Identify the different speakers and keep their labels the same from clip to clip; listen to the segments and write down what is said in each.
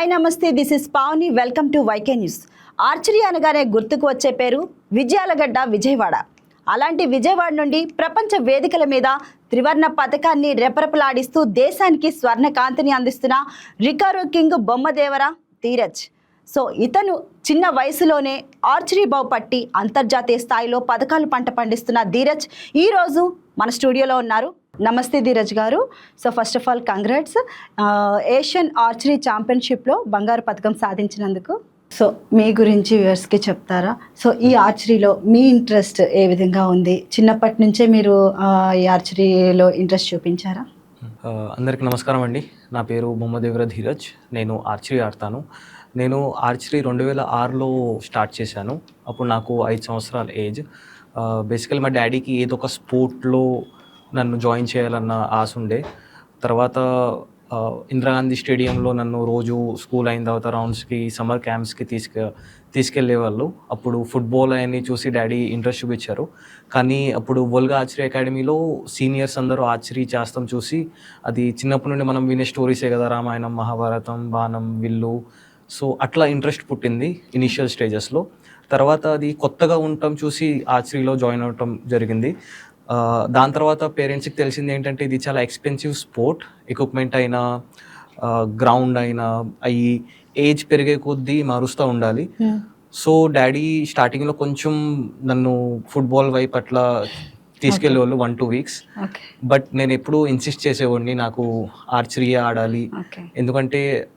Speaker 1: Hi నమస్తే. This is Pavani welcome to YK news archery అనగానే గుర్తుకు వచ్చే పేరు విజయాలగడ్డ విజయవాడ. అలాంటి విజయవాడ నుండి ప్రపంచ వేదికల మీద త్రివర్ణ పథకాన్ని రెపరెపలాడిస్తూ దేశానికి స్వర్ణ కాంతిని అందిస్తున్న recurve king Bommadevara Dheeraj. So ఇతను చిన్న వయసులోనే ఆర్చరీ బావు పట్టి అంతర్జాతీయ స్థాయిలో పథకాలు పంట పండిస్తున్న ధీరజ్ ఈరోజు మన స్టూడియోలో ఉన్నారు. నమస్తే ధీరజ్ గారు. So first of all congrats Asian archery ఛాంపియన్షిప్లో బంగారు పథకం సాధించినందుకు. సో మీ గురించి వ్యూవర్స్కి చెప్తారా? సో ఈ ఆర్చరీలో మీ ఇంట్రెస్ట్ ఏ విధంగా ఉంది? చిన్నప్పటి నుంచే మీరు ఈ ఆర్చరీలో ఇంట్రెస్ట్ చూపించారా?
Speaker 2: అందరికీ నమస్కారం అండి. నా పేరు బొమ్మదేవర ధీరజ్. నేను ఆర్చరీ ఆడతాను. నేను ఆర్చరీ రెండు వేల ఆరులో స్టార్ట్ చేశాను. అప్పుడు నాకు ఐదు సంవత్సరాల ఏజ్ బేసికల్ మా డాడీకి ఏదో ఒక స్పోర్ట్లో నన్ను జాయిన్ చేయాలన్న ఆశ ఉండే. తర్వాత ఇందిరాగాంధీ స్టేడియంలో నన్ను రోజు స్కూల్ అయిన తర్వాత రౌండ్స్కి సమ్మర్ క్యాంప్స్కి తీసుక తీసుకెళ్ళేవాళ్ళు అప్పుడు ఫుట్బాల్ అని చూసి డాడీ ఇంట్రెస్ట్ చూపించారు. కానీ అప్పుడు వోల్గా ఆర్చరీ అకాడమీలో సీనియర్స్ అందరూ ఆర్చరీ చేస్తాం చూసి అది చిన్నప్పటి నుండి మనం వినే స్టోరీసే కదా రామాయణం మహాభారతం బాణం విల్లు. సో అట్లా ఇంట్రెస్ట్ పుట్టింది ఇనిషియల్ స్టేజెస్లో. తర్వాత అది కొత్తగా ఉండటం చూసి ఆర్చరీలో జాయిన్ అవటం జరిగింది. దాని తర్వాత పేరెంట్స్కి తెలిసింది ఏంటంటే ఇది చాలా ఎక్స్పెన్సివ్ స్పోర్ట్ ఎక్విప్మెంట్ అయినా గ్రౌండ్ అయినా అవి ఏజ్ పెరిగే కొద్దీ మారుస్తూ ఉండాలి. సో డాడీ స్టార్టింగ్లో కొంచెం నన్ను ఫుట్బాల్ వైపు అట్లా తీసుకెళ్ళేవాళ్ళు వన్ టూ వీక్స్. బట్ నేను ఎప్పుడూ ఇన్సిస్ట్ చేసేవాడిని నాకు ఆర్చరీ ఆడాలి. ఎందుకంటే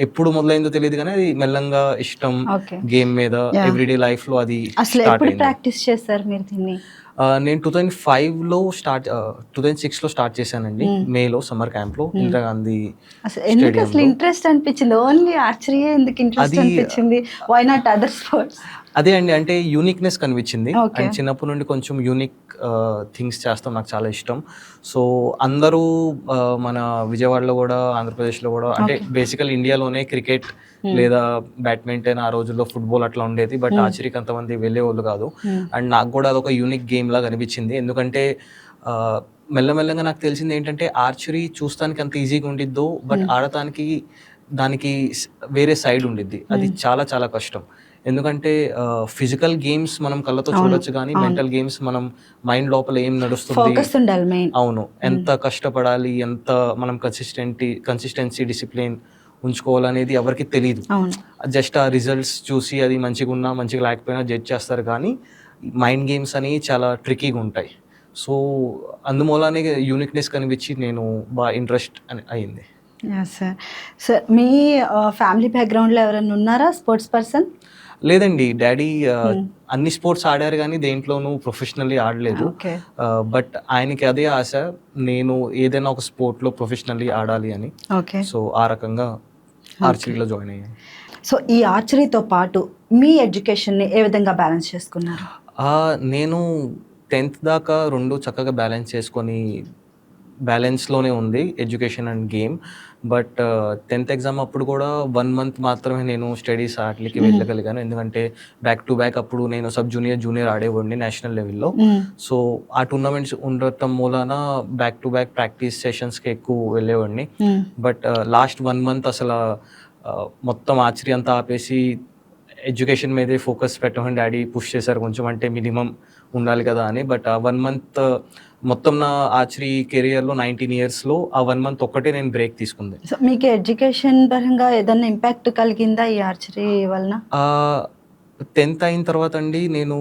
Speaker 2: ఎప్పుడు మొదలైందో తెలియదు కానీ అది మెల్లంగా ఇష్టం గేమ్ మీద. ఎవ్రీడే అది స్టార్ట్
Speaker 1: ఎప్పుడు
Speaker 2: అయింది.
Speaker 1: ప్రాక్టీస్ చేస్తారు మీరు దీన్ని?
Speaker 2: ఆ, నేను టూ థౌజండ్ ఫైవ్లో స్టార్ట్ టూ థౌజండ్ సిక్స్లో స్టార్ట్ చేశానండి. మేలో సమ్మర్ క్యాంప్లో ఇందిరాగాంధీ
Speaker 1: అసలు ఎందుకు అసలు. ఇంట్రెస్ట్ అనిపించింది? ఓన్లీ ఆర్చరీ ఎందుకు ఇంట్రెస్ట్ అనిపించింది? వై నాట్ అదర్ స్పోర్ట్స్
Speaker 2: అదే అండి అంటే యూనిక్నెస్ కనిపించింది. అండ్ చిన్నప్పటి నుండి కొంచెం యూనిక్ థింగ్స్ చేస్తాం నాకు చాలా ఇష్టం. సో అందరూ మన విజయవాడలో కూడా ఆంధ్రప్రదేశ్లో కూడా అంటే బేసికల్ ఇండియాలోనే క్రికెట్ లేదా బ్యాడ్మింటన్ ఆ రోజుల్లో ఫుట్బాల్ అట్లా ఉండేది. బట్ ఆర్చరీకి అంతమంది వెళ్ళేవాళ్ళు కాదు. అండ్ నాకు కూడా అదొక యూనిక్ గేమ్ లాగా అనిపించింది. ఎందుకంటే మెల్లమెల్లగా నాకు తెలిసింది ఏంటంటే ఆర్చరీ చూస్తానికి అంత ఈజీగా ఉండిద్దో బట్ ఆడటానికి దానికి వేరే సైడ్ ఉండిద్ది. అది చాలా చాలా కష్టం. ఎందుకంటే ఫిజికల్ గేమ్స్ మనం కళ్ళతో చూడొచ్చు కానీ మెంటల్ గేమ్స్ మనం మైండ్ లోపల ఏం నడుస్తుంది? అవును. ఎంత కష్టపడాలి ఎంత మనం కన్సిస్టెంటీ కన్సిస్టెన్సీ డిసిప్లిన్ ఉంచుకోవాలనేది ఎవరికి తెలియదు జస్ట్ ఆ రిజల్ట్స్ చూసి అది మంచిగా ఉన్నా మంచిగా లేకపోయినా జడ్జ్ చేస్తారు కానీ మైండ్ గేమ్స్ అని చాలా ట్రికీగా ఉంటాయి. సో అందుమూలనే యూనిక్నెస్ కనిపించి నేను బాగా ఇంట్రెస్ట్ అని అయింది.
Speaker 1: సార్ సార్ మీ ఫ్యామిలీ బ్యాక్గ్రౌండ్లో ఎవరైనా ఉన్నారా స్పోర్ట్స్ పర్సన్
Speaker 2: లేదండి డాడీ అన్ని స్పోర్ట్స్ ఆడారు కానీ దేంట్లోనూ ప్రొఫెషనల్లీ ఆడలేదు. బట్ ఆయనకి అదే ఆశ నేను ఏదైనా ఒక స్పోర్ట్లో ప్రొఫెషనల్లీ ఆడాలి అని.
Speaker 1: ఓకే.
Speaker 2: సో ఆ రకంగా ఆర్చరీలో జాయిన్ అయ్యాను
Speaker 1: సో ఈ ఆర్చరీతో పాటు మీ ఎడ్యుకేషన్ని ఏ విధంగా బ్యాలెన్స్ చేసుకున్నారు?
Speaker 2: నేను టెన్త్ దాకా రెండు చక్కగా బ్యాలెన్స్ చేసుకొని బ్యాలెన్స్లోనే ఉంది education and game. But tenth exam అప్పుడు కూడా వన్ మంత్ మాత్రమే నేను స్టడీస్ వాటికి వెళ్ళగలిగాను. ఎందుకంటే బ్యాక్ టు బ్యాక్ అప్పుడు నేను సబ్ జూనియర్ జూనియర్ ఆడేవాడిని నేషనల్ లెవెల్లో సో ఆ టూర్నమెంట్స్ ఉండటం మూలాన బ్యాక్ టు బ్యాక్ ప్రాక్టీస్ సెషన్స్కి ఎక్కువ వెళ్ళేవాడిని. బట్ లాస్ట్ వన్ మంత్ అసలు మొత్తం ఆచరి అంతా ఆపేసి ఎడ్యుకేషన్ మీదే ఫోకస్ పెట్టమని డాడీ పుష్ చేశారు. కొంచెం అంటే మినిమం ఉండాలి కదా అని. బట్ ఆ వన్ మంత్ మొత్తం నా ఆచరి కెరియర్లో నైన్టీన్ ఇయర్స్లో ఆ వన్ మంత్ ఒక్కటే నేను బ్రేక్ తీసుకుంది.
Speaker 1: సో మీకు ఎడ్యుకేషన్ పరంగా ఏదైనా ఇంపాక్ట్ కలిగిందా ఈ ఆర్చరీ వలన?
Speaker 2: టెన్త్ అయిన తర్వాత అండి నేను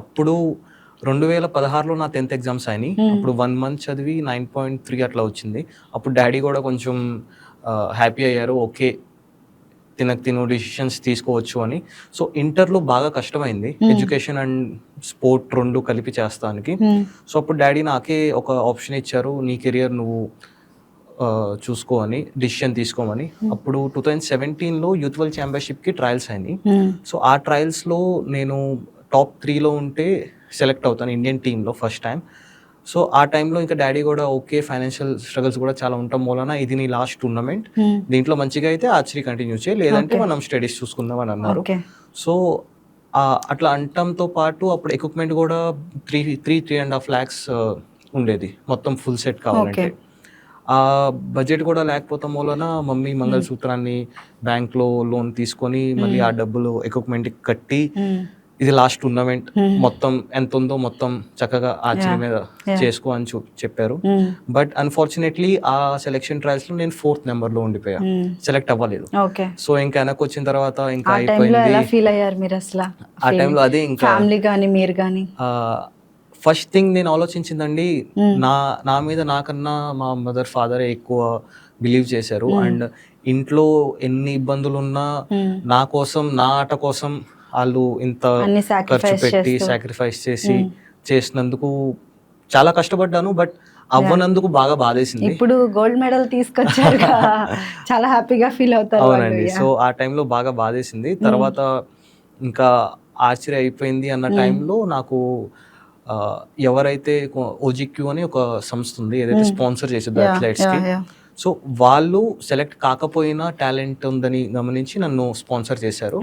Speaker 2: అప్పుడు రెండు వేల పదహారులో నా టెన్త్ ఎగ్జామ్స్ అయినాయి. అప్పుడు వన్ మంత్ చదివి నైన్ పాయింట్ త్రీ అట్లా వచ్చింది. అప్పుడు డాడీ కూడా కొంచెం హ్యాపీ అయ్యారు. ఓకే తినకు తిను డిసిషన్స్ తీసుకోవచ్చు అని. సో ఇంటర్లో బాగా కష్టమైంది. ఎడ్యుకేషన్ అండ్ స్పోర్ట్ రెండు కలిపి చేస్తానికి. సో అప్పుడు డాడీ నాకే ఒక ఆప్షన్ ఇచ్చారు. నీ కెరియర్ నువ్వు చూసుకో అని డిసిషన్ తీసుకోమని. అప్పుడు టూ థౌజండ్ సెవెంటీన్లో యూత్ వరల్డ్ ఛాంపియన్షిప్కి ట్రయల్స్ అయినాయి. సో ఆ ట్రయల్స్లో నేను టాప్ త్రీలో ఉంటే సెలెక్ట్ అవుతాను ఇండియన్ టీంలో ఫస్ట్ టైం సో ఆ టైంలో ఇంకా డాడీ కూడా ఓకే ఫైనాన్షియల్ స్ట్రగల్స్ కూడా చాలా ఉండటం మూలన ఇది నీ లాస్ట్ టూర్నమెంట్. దీంట్లో మంచిగా అయితే ఆర్చరీ కంటిన్యూ చేయి లేదంటే. మనం స్టడీస్ చూసుకుందాం అని అన్నారు. సో అట్లా అంటంతో పాటు అప్పుడు ఎక్విప్మెంట్ కూడా three three three and half lakhs ఉండేది. మొత్తం ఫుల్ సెట్ కావాలంటే. ఆ బడ్జెట్ కూడా లేకపోవటం వలన మమ్మీ మంగళసూత్రాన్ని బ్యాంక్లో లోన్ తీసుకొని మళ్ళీ ఆ డబ్బులు ఎక్విప్మెంట్కి కట్టి. ఇది లాస్ట్ టూర్నమెంట్ మొత్తం ఎంత ఉందో మొత్తం చక్కగా ఆర్చరీ మీద చేసుకో అని చెప్పారు. బట్ అన్ఫార్చునేట్లీ ఆ సెలెక్షన్ ట్రయల్స్లో నేను ఫోర్త్ నెంబర్లో ఉండిపోయా. సెలెక్ట్ అవ్వలేదు.
Speaker 1: ఓకే
Speaker 2: సో ఇంకా వెనక్కి వచ్చిన తర్వాత ఇంకా అయిపోయింది. ఆ టైంలో అదే ఇంకా
Speaker 1: ఫ్యామిలీ కానీ మీరు కానీ
Speaker 2: ఫస్ట్ థింగ్ నేను ఆలోచించిందండి నా నా మీద నాకన్నా మా మదర్ ఫాదర్ ఎక్కువ బిలీవ్ చేశారు. అండ్ ఇంట్లో ఎన్ని ఇబ్బందులు ఉన్నా నా కోసం నా ఆట కోసం వాళ్ళు ఇంత ఖర్చు పెట్టి సాక్రిఫైస్ చేసి చేసినందుకు చాలా కష్టపడ్డాను బట్ అవ్వనందుకు బాగా బాధేసింది.
Speaker 1: ఇప్పుడు గోల్డ్ మెడల్ తీసుకొచ్చారు చాలా హ్యాపీగా ఫీల్ అవుతారు.
Speaker 2: అవునండి. సో ఆ టైంలో బాగా బాధేసింది. తర్వాత ఇంకా ఆశ్చర్య అయిపోయింది అన్న టైంలో నాకు ఎవరైతే ఓజిక్యూ అని ఒక సంస్థ ఉంది ఏదైతే స్పాన్సర్ చేసేది
Speaker 1: Yeah,
Speaker 2: సో వాళ్ళు సెలెక్ట్ కాకపోయినా టాలెంట్ ఉందని గమనించి నన్ను స్పాన్సర్ చేశారు.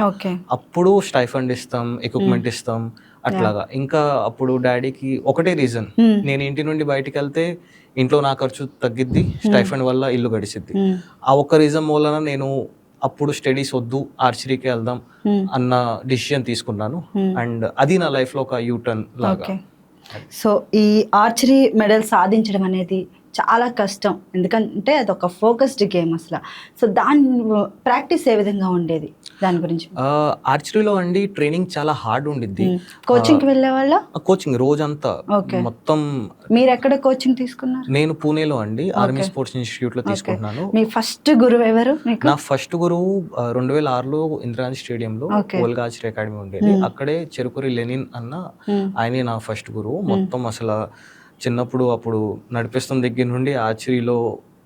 Speaker 2: అప్పుడు స్టైఫండ్ ఇస్తాం ఎక్విప్మెంట్ ఇస్తాం అట్లాగా. ఇంకా అప్పుడు డాడీకి ఒకటే రీజన్.
Speaker 1: Hmm.
Speaker 2: నేను ఇంటి నుండి బయటికి వెళ్తే ఇంట్లో నా ఖర్చు తగ్గిద్ది స్టైఫండ్ వల్ల ఇల్లు గడిసిద్ది
Speaker 1: మ్మ్.
Speaker 2: ఆ ఒక్క రీజన్ మూలన నేను అప్పుడు స్టడీస్ వద్దు ఆర్చరీకి వెళ్దాం
Speaker 1: Hmm.
Speaker 2: అన్న డిసిషన్ తీసుకున్నాను.
Speaker 1: Hmm.
Speaker 2: అండ్ అది నా లైఫ్లో ఒక యూటర్న్ లాగా.
Speaker 1: సో ఈ ఆర్చరీ మెడల్ సాధించడం అనేది చాలా కష్టం. ఎందుకంటే అది ఒక ఫోకస్డ్ గేమ్ అసలు. సో దాని ప్రాక్టీస్ ఏ విధంగా ఉండేది? దాని గురించి.
Speaker 2: ఆర్చరీలో అండి ట్రైనింగ్ చాలా హార్డ్ ఉండిద్ది.
Speaker 1: కోచింగ్కి వెళ్ళే వాళ్ళ
Speaker 2: కోచింగ్ రోజంతా. మొత్తం
Speaker 1: మీరు ఎక్కడ కోచింగ్ తీసుకున్నారు?
Speaker 2: నేను పూణేలో అండి. ఆర్మీ స్పోర్ట్స్ ఇన్స్టిట్యూట్లో తీసుకుంటున్నాను.
Speaker 1: మీ ఫస్ట్ గురువు ఎవరు
Speaker 2: నా ఫస్ట్ గురువు రెండు వేల ఆరులో ఇందిరాంజీ స్టేడియంలో. ఓల్గాచర్ అకాడమీ ఉండేది. అక్కడే చెరుకురి లెనిన్ అన్న. ఆయనే నా ఫస్ట్ గురువు. మొత్తం అసలు చిన్నప్పుడు అప్పుడు నడిపిస్తున్న దగ్గర నుండి ఆర్చరీలో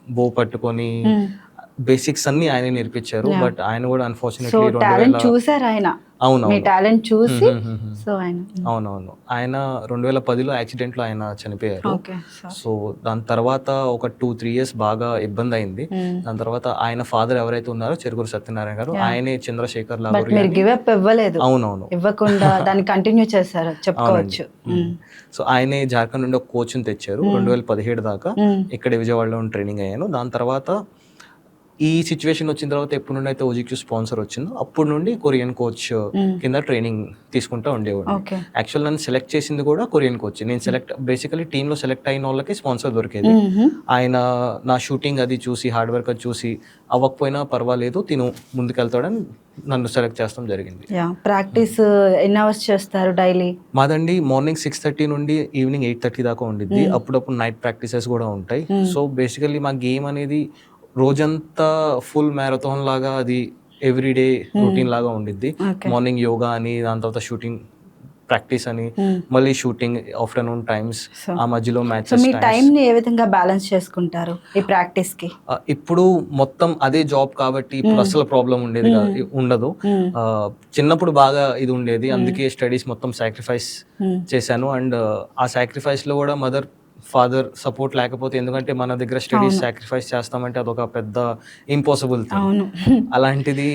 Speaker 2: బో పట్టుకొని బేసిక్స్ అన్ని ఆయన నేర్పించారు. బట్ ఆయన కూడా అన్ఫార్చునేట్లీ
Speaker 1: టాలెంట్ చూసారు ఆయన. మీ
Speaker 2: అవునవును
Speaker 1: టాలెంట్ చూసి. సో ఆయన
Speaker 2: అవునవును. ఆయన రెండు వేల పదిలో యాక్సిడెంట్లో ఆయన చనిపోయారు. సో దాని తర్వాత ఒక టూ త్రీ ఇయర్స్ బాగా ఇబ్బంది అయింది దాని తర్వాత ఆయన ఫాదర్ ఎవరైతే ఉన్నారో చెరుకూరు సత్యనారాయణ గారు ఆయనే చంద్రశేఖర్
Speaker 1: మీరు గివ్ అప్ ఇవ్వలేదు.
Speaker 2: అవునవును.
Speaker 1: ఇవ్వకుండా దాన్ని కంటిన్యూ చేశారు. చెప్పుకోవచ్చు.
Speaker 2: సో ఆయనే జార్ఖండ్ నుండి ఒక కోచ్ని తెచ్చారు. రెండు వేల పదిహేడు దాకా. ఇక్కడ విజయవాడలో ట్రైనింగ్ అయ్యాను. దాని తర్వాత ఈ సిచ్యువేషన్ వచ్చిన తర్వాత ఎప్పటి నుండి అయితే ఓజిక్యూ స్పాన్సర్ వచ్చిందో అప్పటి నుండి కొరియన్ కోచ్ కింద ట్రైనింగ్ తీసుకుంటూ ఉండేవాడు
Speaker 1: ఓకే.
Speaker 2: యాక్చువల్ నన్ను సెలెక్ట్ చేసింది కూడా కొరియన్ కోచ్ నేను సెలెక్ట్ బేసికలీ టీంలో సెలెక్ట్ అయిన వాళ్ళకి స్పాన్సర్ దొరికేది. ఆయన నా షూటింగ్ అది చూసి హార్డ్ వర్క్ అది చూసి అవ్వకపోయినా పర్వాలేదు తిను ముందుకెళ్తాడని నన్ను సెలెక్ట్ చేస్తాం జరిగింది.
Speaker 1: ప్రాక్టీస్ ఎన్ని అవర్స్ చేస్తారు డైలీ?
Speaker 2: మాదండి మార్నింగ్ సిక్స్ థర్టీ నుండి ఈవినింగ్ ఎయిట్ థర్టీ దాకా ఉండిద్ది. అప్పుడప్పుడు నైట్ ప్రాక్టీసెస్ కూడా ఉంటాయి. సో బేసికల్లీ మా గేమ్ అనేది రోజంతా ఫుల్ మ్యారథాన్ లాగా అది ఎవ్రీడే రొటీన్ లాగా ఉండిద్ది. మార్నింగ్ యోగా అని దాని తర్వాత షూటింగ్ ప్రాక్టీస్ అని
Speaker 1: Hmm.
Speaker 2: మళ్ళీ షూటింగ్ ఆఫ్టర్నూన్ టైమ్స్ ఆ మధ్యలో
Speaker 1: సో
Speaker 2: మ్యాచెస్
Speaker 1: మీ టైం ని ఏ విధంగా బ్యాలెన్స్ చేసుకుంటారు ఈ
Speaker 2: ప్రాక్టీస్కి ఇప్పుడు మొత్తం అదే జాబ్ కాబట్టి ఇప్పుడు అసలు ప్రాబ్లం ఉండేది ఉండదు. చిన్నప్పుడు బాగా ఇది ఉండేది. అందుకే స్టడీస్ మొత్తం సాక్రిఫైస్. చేశాను. అండ్ ఆ సాక్రిఫైస్లో కూడా మదర్ ఫాదర్ సపోర్ట్ లేకపోతే ఎందుకంటే మన దగ్గర స్టడీస్ సాక్రిఫైస్ చేస్తామంటే అదొక పెద్ద ఇంపాసిబుల్
Speaker 1: అవును.
Speaker 2: అలాంటిది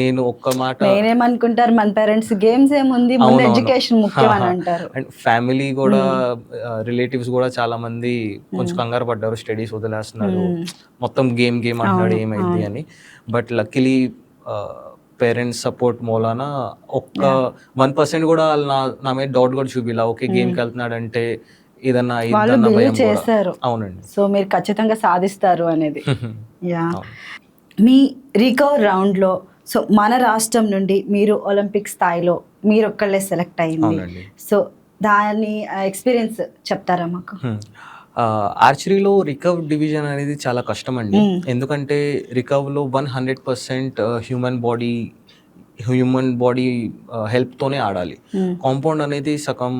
Speaker 2: నేను ఒక్క మాట
Speaker 1: నేనేమనుకుంటారు మన పేరెంట్స్ గేమ్స్ ఏముంది. ఎడ్యుకేషన్ ముఖ్యం అని అంటారు.
Speaker 2: అండ్ ఫ్యామిలీ కూడా రిలేటివ్స్ కూడా చాలా మంది కొంచెం కంగారు పడ్డారు స్టడీస్ వదిలేస్తున్నారు మొత్తం గేమ్ గేమ్ అంటున్నాడు ఏమైంది అని. బట్ లక్కీలీ పేరెంట్స్ సపోర్ట్ మూలాన ఒక్క వన్ పర్సెంట్ కూడా నా నా మీద డౌట్ కూడా చూపిలా. ఓకే గేమ్కి వెళ్తున్నాడు ఏదన్నా భయం కూడా.
Speaker 1: చేశారు
Speaker 2: అవునండి.
Speaker 1: సో మీరు ఖచ్చితంగా సాధిస్తారు అనేది. యా. మీ రికవర్ రౌండ్లో సో మన రాష్ట్రం నుండి మీరు ఒలింపిక్ స్థాయిలో మీరు ఒక్కళ్ళే సెలెక్ట్ అయింది
Speaker 2: అవునండి.
Speaker 1: సో దాని ఎక్స్పీరియన్స్ చెప్తారా మాకు?
Speaker 2: ఆర్చరీలో రికవ్ డివిజన్ అనేది చాలా కష్టం అండి ఎందుకంటే రికవ్లో one hundred percent human body human body హెల్ప్తోనే ఆడాలి
Speaker 1: Hmm.
Speaker 2: కాంపౌండ్ అనేది సగం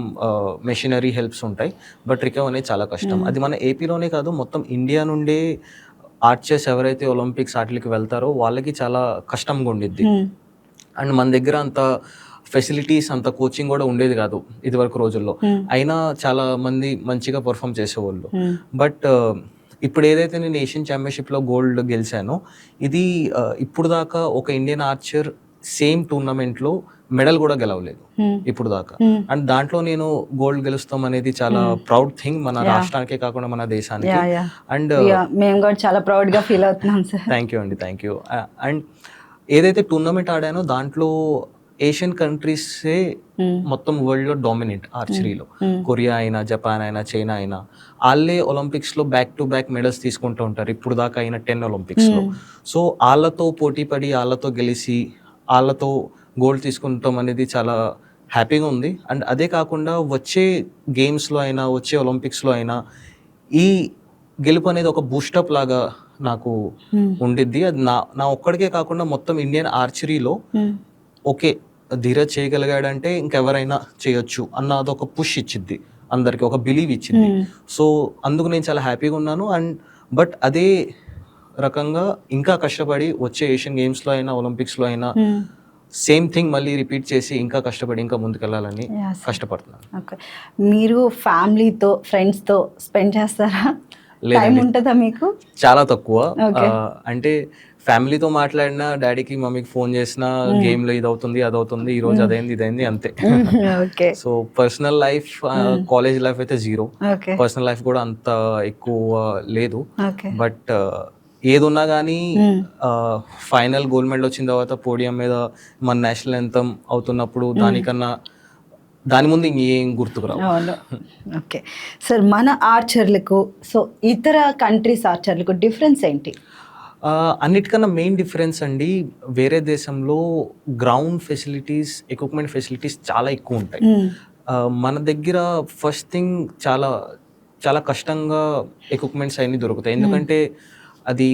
Speaker 2: మెషినరీ హెల్ప్స్ ఉంటాయి బట్ రికవ్ అనేది చాలా కష్టం అది మన ఏపీలోనే కాదు మొత్తం ఇండియా నుండే ఆర్చర్స్ ఎవరైతే ఒలింపిక్స్ వాటికి వెళ్తారో వాళ్ళకి చాలా కష్టంగా ఉండిద్ది
Speaker 1: Hmm.
Speaker 2: అండ్ మన దగ్గర అంత ఫెసిలిటీస్ అంత కోచింగ్ కూడా ఉండేది కాదు ఇదివరకు రోజుల్లో
Speaker 1: Hmm.
Speaker 2: అయినా చాలా మంది మంచిగా పర్ఫామ్ చేసేవాళ్ళు
Speaker 1: Hmm.
Speaker 2: బట్ ఇప్పుడు ఏదైతే నేను ఏషియన్ ఛాంపియన్షిప్లో గోల్డ్ గెలిచానో ఇది uh, ఇప్పుడు దాకా ఒక ఇండియన్ ఆర్చర్ సేమ్ టోర్నమెంట్లో మెడల్ కూడా గెలవలేదు
Speaker 1: Hmm.
Speaker 2: ఇప్పుడు దాకా.
Speaker 1: Hmm.
Speaker 2: అండ్ దాంట్లో నేను గోల్డ్ గెలుస్తాం అనేది చాలా ప్రౌడ్ థింగ్ మన. రాష్ట్రానికే కాకుండా మన దేశానికి. అండ్
Speaker 1: మేము కూడా చాలా ప్రౌడ్గా ఫీల్ అవుతున్నాం సార్
Speaker 2: థ్యాంక్ యూ అండి థ్యాంక్ యూ అండ్ ఏదైతే టోర్నమెంట్ ఆడానో దాంట్లో ఏషియన్ కంట్రీసే మొత్తం వరల్డ్లో డామినేట్ ఆర్చరీలో కొరియా అయినా జపాన్ అయినా చైనా అయినా వాళ్ళే ఒలింపిక్స్లో బ్యాక్ టు బ్యాక్ మెడల్స్ తీసుకుంటూ ఉంటారు. ఇప్పుడు దాకా అయిన టెన్ ఒలింపిక్స్లో. సో వాళ్ళతో పోటీ పడి వాళ్ళతో గెలిచి వాళ్ళతో గోల్డ్ తీసుకుంటాం అనేది చాలా హ్యాపీగా ఉంది. అండ్ అదే కాకుండా వచ్చే గేమ్స్లో అయినా వచ్చే ఒలింపిక్స్లో అయినా ఈ గెలుపు అనేది ఒక బూస్టప్ లాగా నాకు ఉండిద్ది. అది నా నా ఒక్కడికే కాకుండా మొత్తం ఇండియన్ ఆర్చరీలో ఓకే ధీరజ్ చేయగలిగాడంటే ఇంకెవరైనా చేయొచ్చు అన్న అదొక పుష్ ఇచ్చిద్ది. అందరికి ఒక బిలీవ్ ఇచ్చింది సో అందుకు నేను చాలా హ్యాపీగా ఉన్నాను. అండ్ బట్ అదే రకంగా ఇంకా కష్టపడి వచ్చే ఏషియన్ గేమ్స్లో అయినా ఒలింపిక్స్లో అయినా సేమ్ థింగ్ మళ్ళీ రిపీట్ చేసి ఇంకా కష్టపడి ఇంకా ముందుకెళ్ళాలని. కష్టపడుతున్నాను.
Speaker 1: ఓకే మీరు ఫ్యామిలీతో ఫ్రెండ్స్తో స్పెండ్ చేస్తారా? టైం ఉంటుందా మీకు?
Speaker 2: చాలా తక్కువ. అంటే ఫ్యామిలీతో మాట్లాడినా డాడీకి మమ్మీకి ఫోన్ చేసినా గేమ్లో ఇది అవుతుంది అది అవుతుంది ఈ రోజు అదైంది ఇదైంది అంతే.
Speaker 1: Okay
Speaker 2: so personal life college life అయితే జీరో పర్సనల్ లైఫ్ కూడా అంత ఎక్కువ లేదు. బట్ ఏదున్నా కానీ ఫైనల్ గోల్డ్ మెడల్ వచ్చిన తర్వాత పోడియం మీద మన నేషనల్ ఎంతం అవుతున్నప్పుడు దానికన్నా దాని ముందు ఇంకేం గుర్తుకు రావు.
Speaker 1: అవును. ఓకే. సార్ మన ఆర్చర్లకు సో ఇతర కంట్రీస్ ఆర్చర్లకు డిఫరెన్స్ ఏంటి?
Speaker 2: అన్నిటికన్నా మెయిన్ డిఫరెన్స్ అండి వేరే దేశంలో గ్రౌండ్ ఫెసిలిటీస్ ఎక్విప్మెంట్ ఫెసిలిటీస్ చాలా ఎక్కువ ఉంటాయి. మన దగ్గర ఫస్ట్ థింగ్ చాలా చాలా కష్టంగా ఎక్విప్మెంట్స్ అన్ని దొరుకుతాయి. ఎందుకంటే అది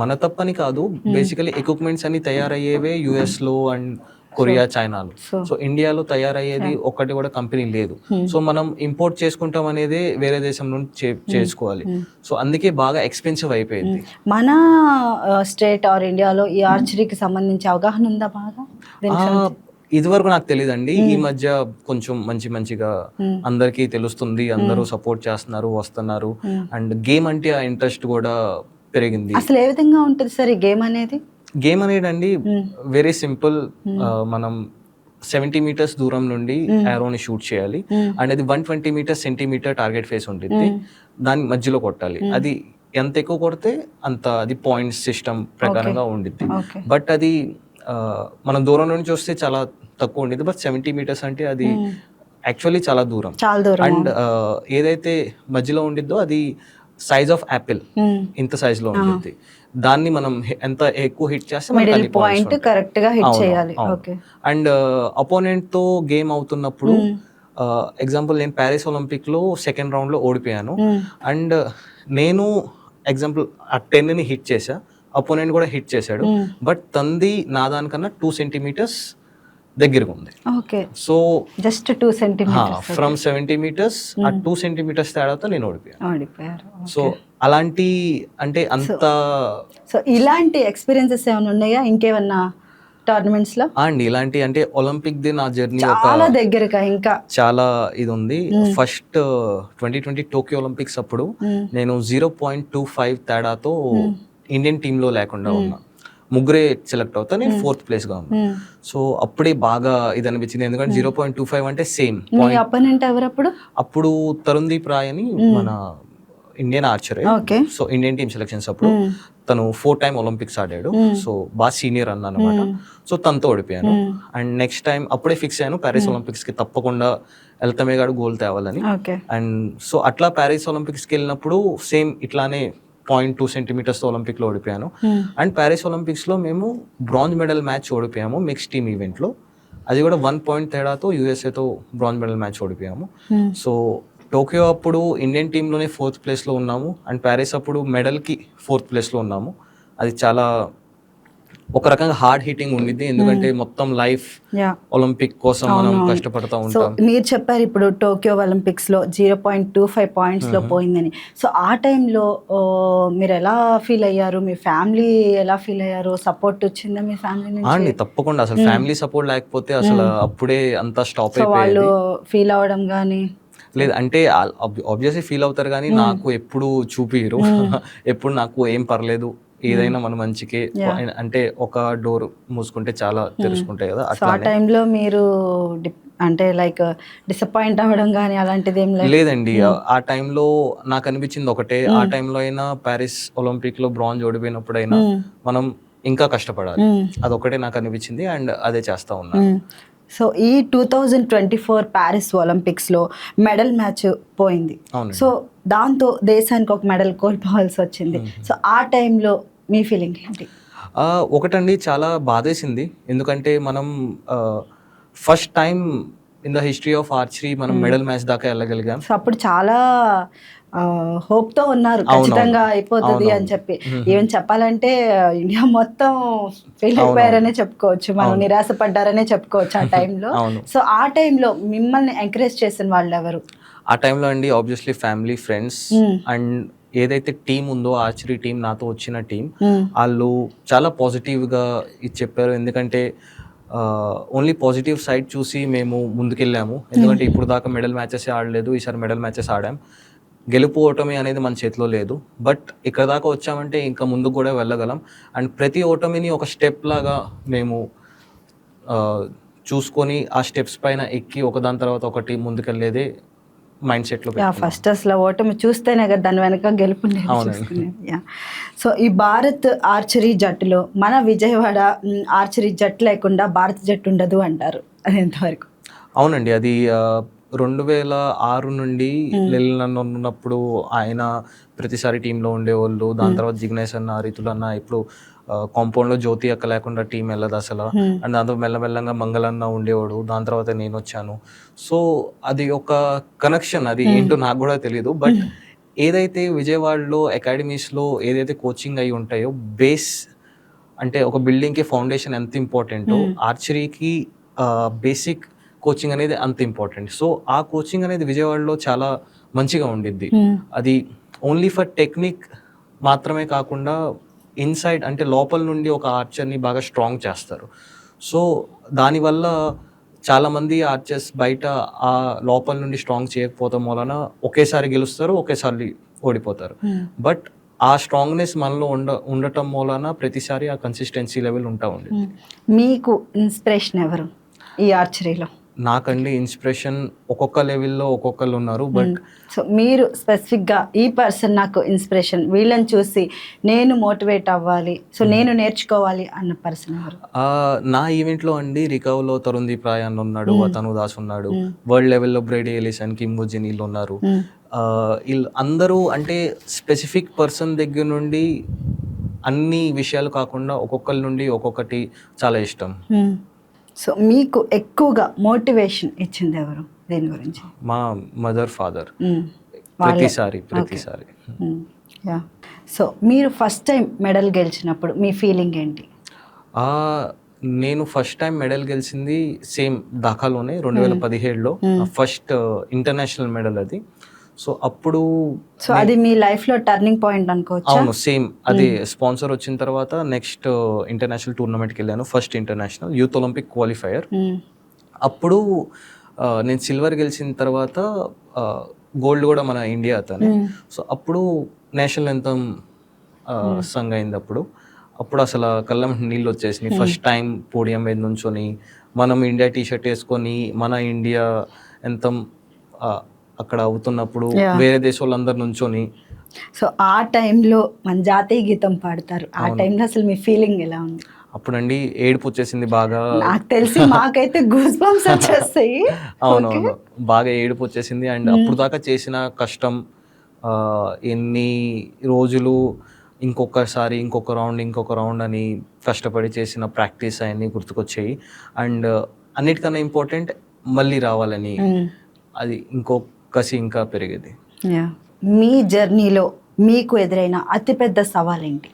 Speaker 2: మన తప్పని కాదు. బేసికలీ ఎక్విప్మెంట్స్ అన్ని తయారయ్యేవే US లో అండ్ కొరియా చైనాలో సో ఇండియాలో తయారయ్యేది ఒక్కటి కూడా కంపెనీ లేదు. సో మనం ఇంపోర్ట్ చేసుకుంటాం అనేది వేరే దేశం నుండి చేసుకోవాలి. సో అందుకే బాగా ఎక్స్పెన్సివ్ అయిపోయింది.
Speaker 1: మన స్టేట్ ఆర్ ఇండియాలో ఈ ఆర్చరీకి సంబంధించి అవగాహన ఉందా బాగా? సంబంధించి?
Speaker 2: ఇదివరకు నాకు తెలియదండి ఈ మధ్య కొంచెం మంచి మంచిగా. అందరికీ తెలుస్తుంది. అందరూ సపోర్ట్ చేస్తున్నారు వస్తున్నారు. అండ్ గేమ్ అంటే ఆ ఇంట్రెస్ట్ కూడా పెరిగింది.
Speaker 1: అసలు ఏ విధంగా ఉంటుంది సార్ ఈ గేమ్ అనేది?
Speaker 2: గేమ్ అనేది అండి వెరీ సింపుల్ మనం సెవెంటీ మీటర్స్ దూరం నుండి ఆరోని షూట్ చేయాలి. అండ్ అది one twenty meters centimeter target face ఉంటుంది దాని మధ్యలో కొట్టాలి. అది ఎంత ఎక్కువ కొడితే అంత అది పాయింట్స్ సిస్టమ్ ప్రకారంగా ఉండిద్ది. బట్ అది మనం దూరం నుంచి చూస్తే చాలా తక్కువ ఉండేది బట్ సెవెంటీ మీటర్స్ అంటే అది యాక్చువల్లీ చాలా దూరం. అండ్ ఏదైతే మధ్యలో ఉండిద్దో అది సైజ్ ఆఫ్ యాపిల్. ఇంత సైజ్లో ఉంటుంది దాన్ని మనం ఎంత ఎక్కువ హిట్ చేస్తే
Speaker 1: పాయింట్. కరెక్ట్గా హిట్ చేయాలి.
Speaker 2: అండ్ అపోనెంట్తో గేమ్ అవుతున్నప్పుడు ఎగ్జాంపుల్ నేను ప్యారిస్ ఒలింపిక్లో సెకండ్ రౌండ్లో ఓడిపోయాను. అండ్ నేను ఎగ్జాంపుల్ ఆ టెన్ని హిట్ చేశా. అపోనెంట్ కూడా హిట్ చేశాడు. బట్ తంది నా దానికన్నా టూ సెంటీమీటర్స్ దగ్గరగా ఉంది
Speaker 1: okay.
Speaker 2: So
Speaker 1: just two centimeters
Speaker 2: from seventy meters ఆ టూ సెంటీమీటర్స్ తేడాతో నేను ఓడిపోయాను.
Speaker 1: ఓడిపోయారు.
Speaker 2: సో అలాంటి అంటే అంత
Speaker 1: సో ఇలాంటి ఎక్స్పీరియన్సెస్ ఏమైనా ఉన్నాయా? ఇంకేమన్నా
Speaker 2: టోర్నమెంట్స్లో? అండి ఇలాంటి అంటే ఒలింపిక్ ది నా జర్నీ
Speaker 1: చాలా దగ్గరగా ఇంకా.
Speaker 2: చాలా ఇది ఉంది first twenty twenty Tokyo Olympics అప్పుడు నేను జీరో పాయింట్ టూ ఫైవ్ తేడాతో ఇండియన్ టీమ్లో లేకుండా ఉన్నా. ముగ్గురే సెలెక్ట్ అవుతా నేను ఫోర్త్ ప్లేస్గా ఉన్నా.
Speaker 1: మ్మ్.
Speaker 2: సో అప్పుడే బాగా ఇది అనిపించింది ఎందుకంటే జీరో పాయింట్ టూ ఫైవ్ అంటే సేమ్
Speaker 1: అపోనెంట్ ఎవరప్పుడు
Speaker 2: అప్పుడు? తరుణ్దీప్ రాయ్ అని మన Indian archer
Speaker 1: okay
Speaker 2: so Indian team selections అప్పుడు. తను ఫోర్ టైం ఒలింపిక్స్ ఆడాడు. సో బాగా సీనియర్ అన్న అనమాట సో తనతో ఓడిపోయాను. అండ్ నెక్స్ట్ టైం అప్పుడే ఫిక్స్ అయ్యాను. ప్యారిస్ ఒలింపిక్స్కి తప్పకుండా గాడు గోల్ తేవాలని. అండ్ సో అట్లా ప్యారిస్ ఒలింపిక్స్కి వెళ్ళినప్పుడు సేమ్ ఇట్లానే పాయింట్ టూ సెంటీమీటర్స్తో ఒలింపిక్లో ఓడిపోయాను. అండ్ ప్యారిస్ ఒలింపిక్స్లో మేము బ్రాంజ్ మెడల్ మ్యాచ్ ఓడిపోయాము మిక్స్ టీమ్ ఈవెంట్లో. అది కూడా వన్ పాయింట్ తేడాతో యూఎస్ఏతో బ్రాంజ్ మెడల్ మ్యాచ్ ఓడిపోయాము. సో టోక్యో అప్పుడు ఇండియన్ టీంలోనే ఫోర్త్ ప్లేస్లో ఉన్నాము అండ్ ప్యారిస్ అప్పుడు మెడల్కి ఫోర్త్ ప్లేస్లో ఉన్నాము. అది చాలా ఒక రకంగా హార్డ్ హిట్టింగ్ ఉండిద్ది. ఎందుకంటే మొత్తం లైఫ్ ఒలింపిక్ కోసం మనం కష్టపడుతూ ఉంటాం.
Speaker 1: మీరు చెప్పారు ఇప్పుడు టోక్యో ఒలింపిక్స్లో జీరో పాయింట్ టూ ఫైవ్ పాయింట్స్లో పోయిందని. సో ఆ టైంలో మీరు ఎలా ఫీల్ అయ్యారు? మీ ఫ్యామిలీ ఎలా ఫీల్ అయ్యారు? సపోర్ట్ వచ్చిందా మీ ఫ్యామిలీ
Speaker 2: అండి తప్పకుండా. అసలు ఫ్యామిలీ సపోర్ట్ లేకపోతే అసలు అప్పుడే అంతా స్టాప్
Speaker 1: వాళ్ళు
Speaker 2: అయిపోయేది.
Speaker 1: ఫీల్ అవ్వడం కానీ
Speaker 2: లేదు అంటే ఆబ్వియస్లీ ఫీల్ అవుతారు కానీ నాకు ఎప్పుడు చూపియరు ఎప్పుడు నాకు ఏం పర్లేదు. ఏదైనా మన మంచికే. అంటే ఒక డోర్ మూసుకుంటే చాలా తెరుచుకుంటాయి కదా
Speaker 1: సో ఆ టైంలో మీరు అంటే లైక్ డిసప్పాయింట్ అవ్వడం కానీ అలాంటిది ఏం లేదు?
Speaker 2: లేదండి ఆ- టైంలో నాకు అనిపించింది ఒకటే ఆ టైంలో అయినా ప్యారిస్ ఒలింపిక్లో బ్రాంజ్ ఓడిపోయినప్పుడైనా మనం ఇంకా కష్టపడాలి. అదొకటే నాకు అనిపించింది అండ్ అదే చేస్తా ఉన్నా.
Speaker 1: సో ఈ two thousand twenty four Paris ఒలింపిక్స్లో మెడల్ మ్యాచ్ పోయింది. సో దాంతో దేశానికి ఒక మెడల్ కోల్పోవాల్సి వచ్చింది. సో ఆ టైంలో మీ ఫీలింగ్ ఏంటి?
Speaker 2: ఒకటండి చాలా బాధేసింది. ఎందుకంటే మనం first time in the history of archery మనం మెడల్ మ్యాచ్ దాకా వెళ్ళగలిగాం.
Speaker 1: సో అప్పుడు చాలా హోప్తో ఉన్నారు. ఖచ్చితంగా అయిపోతుంది అని. చెప్పి. ఈవెన్ చెప్పాలంటే ఇండియా మొత్తం ఫెయిల్ అయిపోయారనే చెప్పుకోవచ్చు. మనం
Speaker 2: అవును.
Speaker 1: నిరాశపడ్డారనే చెప్పుకోవచ్చు ఆ టైంలో సో ఆ టైంలో మిమ్మల్ని ఎంకరేజ్ చేసిన వాళ్ళు ఎవరు
Speaker 2: ఆ టైంలో అండి obviously family friends
Speaker 1: Hmm.
Speaker 2: And ఏదైతే టీం ఉందో ఆర్చరీ టీం నాతో వచ్చిన టీం
Speaker 1: Hmm.
Speaker 2: వాళ్ళు చాలా పాజిటివ్గా ఇది చెప్పారు. ఎందుకంటే ఓన్లీ పాజిటివ్ సైడ్ చూసి మేము ముందుకెళ్ళాము. ఎందుకంటే ఇప్పుడు దాకా మెడల్ మ్యాచెస్ ఆడలేదు. ఈసారి మెడల్ మ్యాచెస్ ఆడాం. గెలుపు ఓటమి అనేది మన చేతిలో లేదు. బట్ ఇక్కడ దాకా వచ్చామంటే ఇంకా ముందుకు కూడా వెళ్ళగలం. అండ్ ప్రతి ఓటమిని ఒక స్టెప్ లాగా మేము చూసుకొని ఆ స్టెప్స్ పైన ఎక్కి ఒకదాని తర్వాత ఒకటి ముందుకెళ్ళేదే మైండ్ సెట్లో
Speaker 1: యా ఫస్ట్ అసలు ఓటమి చూస్తేనే కదా దాని వెనక గెలుపు సో ఈ భారత్ ఆర్చరీ జట్టులో మన విజయవాడ ఆర్చరీ జట్టు లేకుండా భారత్ జట్టు ఉండదు అంటారు. అది ఎంతవరకు?
Speaker 2: అవునండి. అది రెండు వేల ఆరు నుండి నన్ను ఉన్నప్పుడు ఆయన ప్రతిసారి టీంలో ఉండేవాళ్ళు. దాని తర్వాత జిగ్నేష్ అన్న రితుల్ అన్న ఇప్పుడు కాంపౌండ్లో జ్యోతి అక్క లేకుండా టీం వెళ్ళదు అసలు. అండ్ దాంతో మెల్లమెల్లంగా మంగళన్న ఉండేవాడు. దాని తర్వాత నేను వచ్చాను. సో అది ఒక కనెక్షన్ అది ఏంటో నాకు కూడా తెలియదు బట్ ఏదైతే విజయవాడలో అకాడమీస్లో ఏదైతే కోచింగ్ అయి ఉంటాయో బేస్ అంటే ఒక బిల్డింగ్కి ఫౌండేషన్ ఎంత ఇంపార్టెంటో ఆర్చరీకి బేసిక్ కోచింగ్ అనేది అంత ఇంపార్టెంట్ సో ఆ కోచింగ్ అనేది విజయవాడలో చాలా మంచిగా ఉండిద్ది. అది ఓన్లీ ఫర్ టెక్నిక్ మాత్రమే కాకుండా ఇన్సైడ్ అంటే లోపల నుండి ఒక ఆర్చర్ని బాగా స్ట్రాంగ్ చేస్తారు. సో దానివల్ల చాలామంది ఆర్చర్స్ బయట ఆ లోపల నుండి స్ట్రాంగ్ చేయకపోవడం వలన ఒకేసారి గెలుస్తారు ఒకేసారి ఓడిపోతారు. బట్ ఆ స్ట్రాంగ్నెస్ మనలో ఉండ ఉండటం వలన ప్రతిసారి ఆ కన్సిస్టెన్సీ లెవెల్ ఉంటా ఉంది
Speaker 1: మీకు ఇన్స్పిరేషన్ ఎవరు ఈ ఆర్చరీలో?
Speaker 2: నాకండి ఇన్స్పిరేషన్ ఒక్కొక్క లెవెల్లో ఒక్కొక్కరు ఉన్నారు బట్
Speaker 1: సో మీరు స్పెసిఫిక్గా ఈ పర్సన్ నాకు ఇన్స్పిరేషన్ వీళ్ళని చూసి నేను మోటివేట్ అవ్వాలి సో నేను నేర్చుకోవాలి అన్న పర్సన్
Speaker 2: నా ఈవెంట్లో అండి రికవ్లో తరుణ్ దీప్ రాయ్ అన్న ఉన్నాడు అతను దాస్ ఉన్నాడు వరల్డ్ లెవెల్లో బ్రైడీ ఎలిసన్ కిమ్ వీళ్ళు ఉన్నారు. వీళ్ళు అందరూ అంటే స్పెసిఫిక్ పర్సన్ దగ్గర నుండి అన్ని విషయాలు కాకుండా ఒక్కొక్కరి నుండి ఒక్కొక్కటి చాలా ఇష్టం.
Speaker 1: సో మీకు ఎక్కువగా మోటివేషన్ ఇచ్చింది ఎవరు? దీని గురించి?
Speaker 2: మా మదర్ ఫాదర్. ప్రతిసారి ప్రతిసారి.
Speaker 1: యా. సో మీరు ఫస్ట్ టైం మెడల్ గెలిచినప్పుడు మీ ఫీలింగ్ ఏంటి?
Speaker 2: నేను ఫస్ట్ టైం మెడల్ గెలిచింది సేమ్ దాఖాలోనే రెండు వేల పదిహేడులో. ఫస్ట్ ఇంటర్నేషనల్ మెడల్ అది. సో అప్పుడు
Speaker 1: సో అది మీ లైఫ్లో టర్నింగ్ పాయింట్ అనుకోవచ్చా?
Speaker 2: అవును సేమ్. అది స్పాన్సర్ వచ్చిన తర్వాత నెక్స్ట్ ఇంటర్నేషనల్ టోర్నమెంట్కి వెళ్ళాను first international youth Olympic qualifier. అప్పుడు ఆ, నేను సిల్వర్ గెలిచిన తర్వాత గోల్డ్ కూడా మన ఇండియా అతనే. సో అప్పుడు నేషనల్ ఎంతం సంగ్ అయింది అప్పుడు. అప్పుడు అసలు కళ్ళం నీళ్ళు వచ్చేసినాయి. ఫస్ట్ టైం పోడియం మీద నుంచొని మనం ఇండియా టీ షర్ట్ వేసుకొని మన ఇండియా ఎంతం అక్కడ అవుతున్నప్పుడు. వేరే దేశ వాళ్ళందరు నుంచొని.
Speaker 1: సో ఆ టైంలో మన జాతీయ గీతం పాడతారు. ఆ టైంలో అసలు మీ ఫీలింగ్ ఎలా ఉంది?
Speaker 2: అప్పుడండి ఏడుపు వచ్చేసింది బాగా.
Speaker 1: నాకు తెలిసి మాకైతే గూస్ బంప్స్ వచ్చేస్తాయి
Speaker 2: అవునవును బాగా ఏడుపు వచ్చేసింది. అండ్ అప్పుడు దాకా చేసిన కష్టం ఎన్ని రోజులు ఇంకొకసారి ఇంకొక రౌండ్ ఇంకొక రౌండ్ అని కష్టపడి చేసిన ప్రాక్టీస్ అవన్నీ గుర్తుకొచ్చాయి. అండ్ అన్నిటికన్నా ఇంపార్టెంట్ మళ్ళీ రావాలని.
Speaker 1: మ్మ్.
Speaker 2: అది ఇంకో కసి ఇంకా పెరిగేది.
Speaker 1: మీ జర్నీలో మీకు ఎదురైన అతిపెద్ద సవాల్ ఏంటి